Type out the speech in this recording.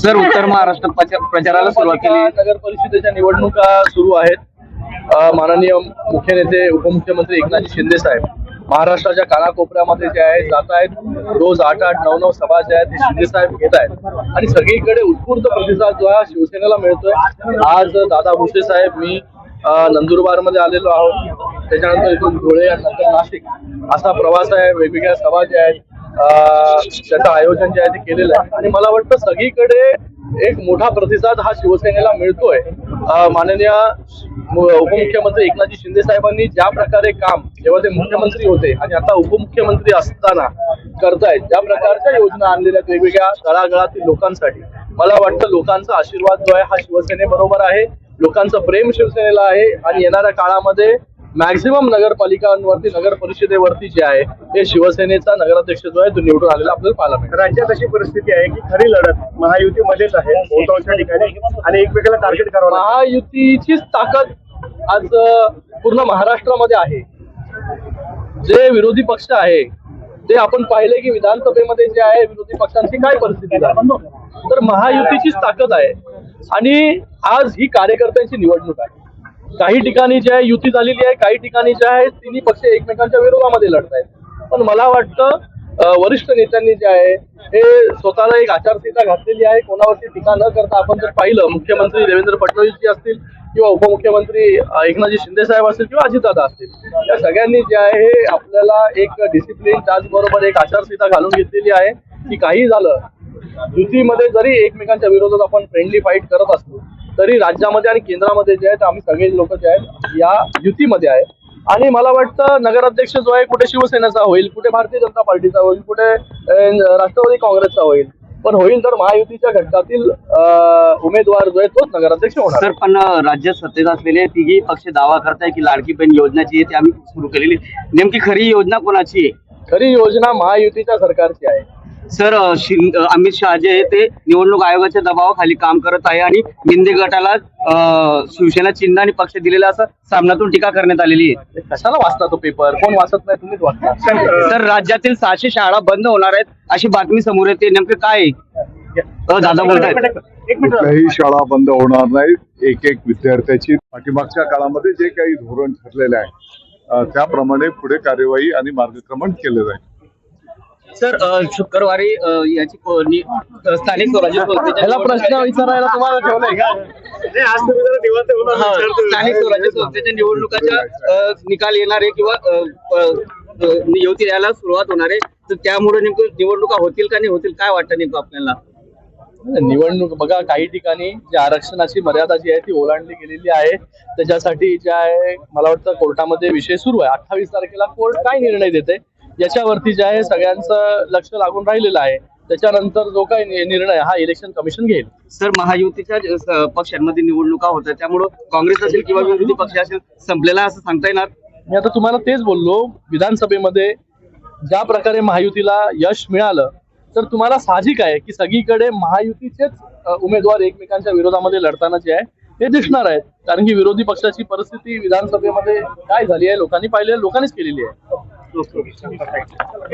Sir उत्तर महाराष्ट्रात प्रचार- प्रचाराला सुरुवात केली. नगर परिषदेच्या निवडणुका सुरू आहेत. माननीय मुख्य नेते उपमुख्यमंत्री एकनाथ शिंदे साहेब. महाराष्ट्राच्या कानाकोपऱ्यामध्ये जे आहेत जात आहेत. रोज आठ आठ नऊ नऊ सभा ज्या आहेत ते शिंदे साहेब घेत आहेत. आणि सगळीकडे उत्स्फूर्त प्रतिसाद जो आहे हा शिवसेनेला मिळतोय. आज दादा भुसे साहेब मी नंदुरबारमध्ये आलेलो आहोत. त्याच्यानंतर इथून धुळे नंतर नाशिक असा प्रवास आहे वेगवेगळ्या सभा ज्या आहेत त्याचं आयोजन जे आहे ते केलेलं आहे. आणि मला वाटतं सगळीकडे एक मोठा प्रतिसाद हा शिवसेनेला मिळतोय. माननीय उपमुख्यमंत्री एकनाथजी शिंदे साहेबांनी ज्या प्रकारे काम जेव्हा ते मुख्यमंत्री होते आणि आता उपमुख्यमंत्री असताना करतायत ज्या प्रकारच्या योजना आणलेल्या आहेत वेगवेगळ्या तळागळातील लोकांसाठी मला वाटतं लोकांचा आशीर्वाद जो आहे हा शिवसेनेबरोबर आहे. लोकांचं प्रेम शिवसेनेला आहे आणि येणाऱ्या काळामध्ये मॅक्झिमम नगरपालिकांवरती नगर परिषदेवरती जे आहे हे शिवसेनेचा नगराध्यक्ष जो आहे तो निवडून आलेला आपल्याला पाहायला मिळेल. राज्यात अशी परिस्थिती आहे की खरी लढत महायुतीमध्येच आहे बहुतांश ठिकाणी आणि एकमेकाला टार्गेट करावं. महायुतीचीच ताकद आज पूर्ण महाराष्ट्रामध्ये आहे. जे विरोधी पक्ष आहे ते आपण पाहिले की विधानसभेमध्ये जे आहे विरोधी पक्षांची काय परिस्थिती झाली? तर महायुतीचीच ताकद आहे. आणि आज ही कार्यकर्त्यांची निवडणूक आहे. काही ठिकाणी जे आहे युती झालेली आहे काही ठिकाणी जे आहे तिन्ही पक्ष एकमेकांच्या विरोधामध्ये लढत आहेत. पण मला वाटतं वरिष्ठ नेत्यांनी जे आहे हे स्वतःला एक आचारसंहिता घातलेली आहे. कोणावरती टीका न करता आपण जर पाहिलं मुख्यमंत्री देवेंद्र फडणवीस जी असतील किंवा उपमुख्यमंत्री एकनाथजी शिंदे साहेब असतील किंवा अजितदादा असतील या सगळ्यांनी जे आहे हे आपल्याला एक डिसिप्लिन त्याचबरोबर एक आचारसंहिता घालून घेतलेली आहे की काही झालं युतीमध्ये जरी एकमेकांच्या विरोधात आपण फ्रेंडली फाईट करत असतो तरी राज्यामध्ये आणि केंद्रामध्ये जे आहेत आम्ही सगळे लोक जे आहेत या युतीमध्ये आहे. आणि मला वाटतं नगराध्यक्ष जो आहे कुठे शिवसेनेचा होईल कुठे भारतीय जनता पार्टीचा होईल कुठे राष्ट्रवादी काँग्रेसचा होईल. पण होईल तर महायुतीच्या घटकातील उमेदवार जो आहे तोच नगराध्यक्ष होणार. सर पण अं, राज्यात सत्तेत असलेले तिघी पक्ष दावा करताय की लाडकी बहीण योजना जी आहे ती आम्ही सुरू केलेली. नेमकी खरी योजना कोणाची आहे? खरी योजना महायुतीच्या सरकारची आहे. सर अमित शहा जे आहे ते निवडणूक आयोगाच्या दबावाखाली काम करत आहे आणि मिंदे गटाला शिवसेना चिन्ह आणि पक्ष दिलेला असं सामनातून टीका करण्यात आलेली आहे. कशाला वाचता तो पेपर कोण वाचत नाही तुम्हीच वाचता. सर राज्यातील सहाशे शाळा बंद होणार आहेत अशी बातमी समोर येते. नेमकं काय दादा बोलतायत एक मिनिट कुठल्याही शाळा बंद होणार नाहीत एक एक विद्यार्थ्याची पाठीमागच्या काळामध्ये जे काही धोरण ठरलेले आहे त्याप्रमाणे पुढे कार्यवाही आणि मार्गक्रमण केलं जाईल. सर शुक्रवारी याची को- नि- अं, स्थानिक स्वराज्य संस्थेच्या प्रश्न विचारायला तुम्हाला ठेवलंय का? नाही, आज तुम्ही जरा निवांत होऊन हा, विचारतो. स्थानिक स्वराज्य संस्थेच्या निवडणुकाच्या निकाल येणार आहे किंवा युती यायला सुरुवात होणार आहे. तर त्यामुळे नेमकं निवडणुका होतील का नाही होतील काय वाटतं नेमकं आपल्याला? निवडणूक बघा काही ठिकाणी जी आरक्षणाची मर्यादा जी आहे ती ओलांडली गेलेली आहे. त्याच्यासाठी जे आहे मला वाटतं कोर्टामध्ये विषय सुरू आहे. अठ्ठावीस तारखेला कोर्ट काय निर्णय देते याच्यावरती जे आहे सगळ्यांचं लक्ष लागून राहिलेलं आहे. त्याच्यानंतर जो काही निर्णय हा इलेक्शन कमिशन घेईल. सर महायुतीच्या पक्षांमध्ये निवडणुका होतात. त्यामुळं काँग्रेस असेल किंवा विरोधी पक्ष असेल संपलेला असं सांगता येणार? मी आता तुम्हाला तेच बोललो विधानसभेमध्ये ज्या प्रकारे महायुतीला यश मिळालं तर तुम्हाला साहजिक आहे की सगळीकडे महायुतीचेच उमेदवार एकमेकांच्या विरोधामध्ये लढताना जे आहे हे दिसणार आहेत. कारण की विरोधी पक्षाची परिस्थिती विधानसभेमध्ये काय झाली आहे लोकांनी पाहिली आहे लोकांनीच केलेली आहे. do.